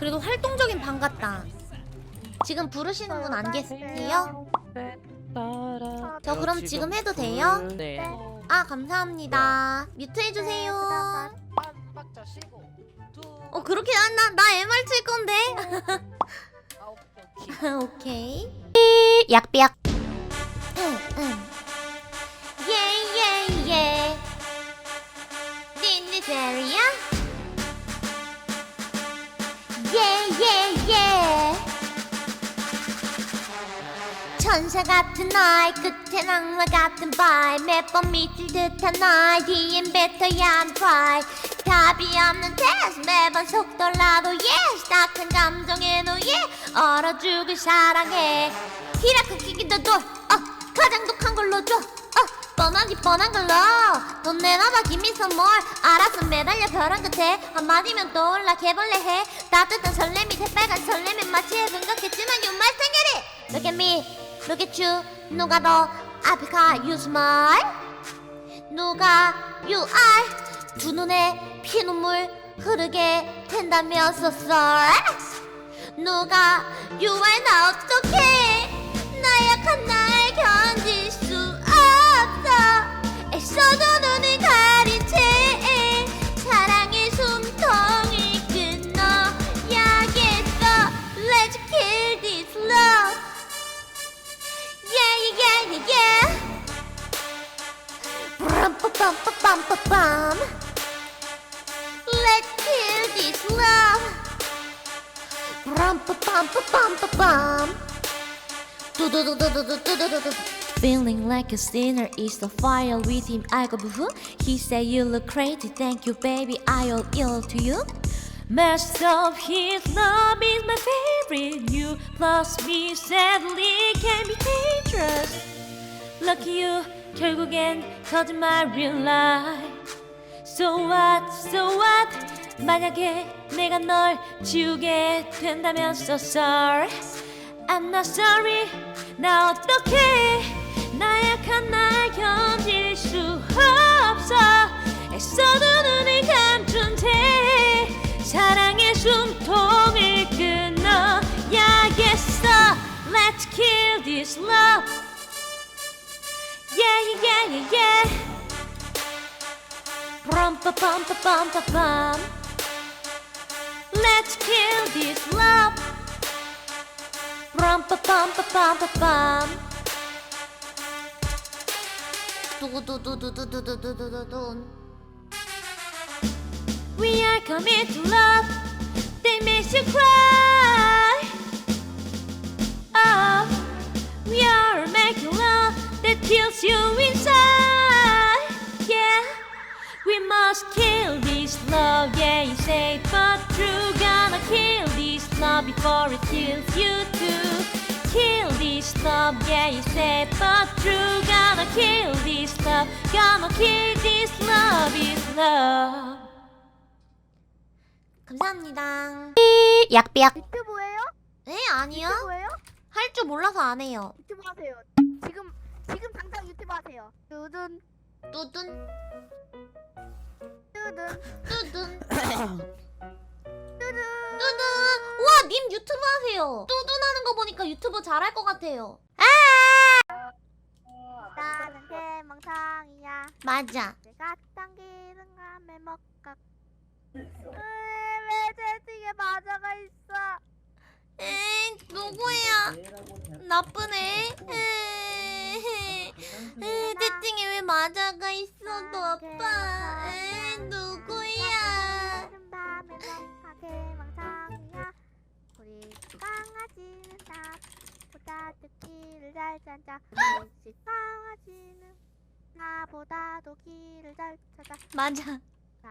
그리고 활동적인 방 같다. 지금 부르시는 분 안 계세요? 저 그럼 지금 해도 돼요? 네. 아 감사합니다. 뮤트 해주세요. 박자 쉬고 두. 어 그렇게 나나 MR 칠 건데. 오케이. 약비약. 천사 같은 나의 끝엔 악마 같은 바이. 매번 미칠 듯한 나의 뒤엔 뱉어야한 프라이 답이 없는 테스트 매번 속더라도 yes. 딱한 감정에 노예 얼어 죽을 사랑해. 히라크 끼기도 줘. 어, 가장 독한 걸로 줘. 어, 뻔하기 뻔한 걸로. 돈 내놔봐 김미서 뭘 알아서 매달려 벼랑 끝에 한마디면 떠올라. 개벌레 해. 따뜻한 설렘이 새빨간 설렘이 마치 해분 같겠지만 you my 생겨리. Look at me Look at you. 누가 더 앞일까 You smile 누가 you are 두 눈에 피눈물 흐르게 된다면서 썰 누가 you are 나 어떡해? 나 약한 날 견딜 수 없어. 애써도 눈을 가린 채. 사랑의 숨통을 끊어야겠어. Let's kill this love Brum-ba-bum-ba-bum-ba-bum. Let's kill this love. Brum-ba-bum-ba-bum-ba-bum. Du-du-du-du-du-du-du-du-du. Feeling like a sinner is the fire with him I go boo He say you look crazy. Thank you baby. I owe ill to you. Messed up. His love is my favorite. You plus me sadly can be dangerous Lucky you 결국엔 거짓말 real life So what so what 만약에 내가 널 지우게 된다면 so sorry I'm not sorry 나 어떡해 나약한 날 견딜 수 없어 애써도 눈을 감춘 채 사랑의 숨통을 끊어야겠어 Let's kill this love Yeah yeah yeah yeah yeah Brum pa bum pa bum pa bum Let's kill this love Brum pa bum pa bum pa bum 두두두두두두두두두두둔 We are coming to love before it kills you too Kill this love, yeah you say but true Gonna kill this love, gonna kill this love is love 감사합니다 약비약 유튜브예요? 네 아니요 유튜브예요? 할 줄 몰라서 안 해요 유튜브 하세요. 지금 지금 당장 유튜브 하세요. 뚜둔 뚜둔 뚜둔 뚜둔. 유튜브 하세요 뚜둔 하는 거 보니까 유튜브 잘할 것 같아요 나는 개망상이야. 맞아 내가 당기는 감에 먹각. 왜 채팅에 맞아가 있어? 에이 누구야 나쁘네 에이, 에이, 채팅에 왜 맞아가 있어도 아빠 듣기를 잘 찾아. 우리 강아지는 나보다도 길을 잘 찾아. 맞아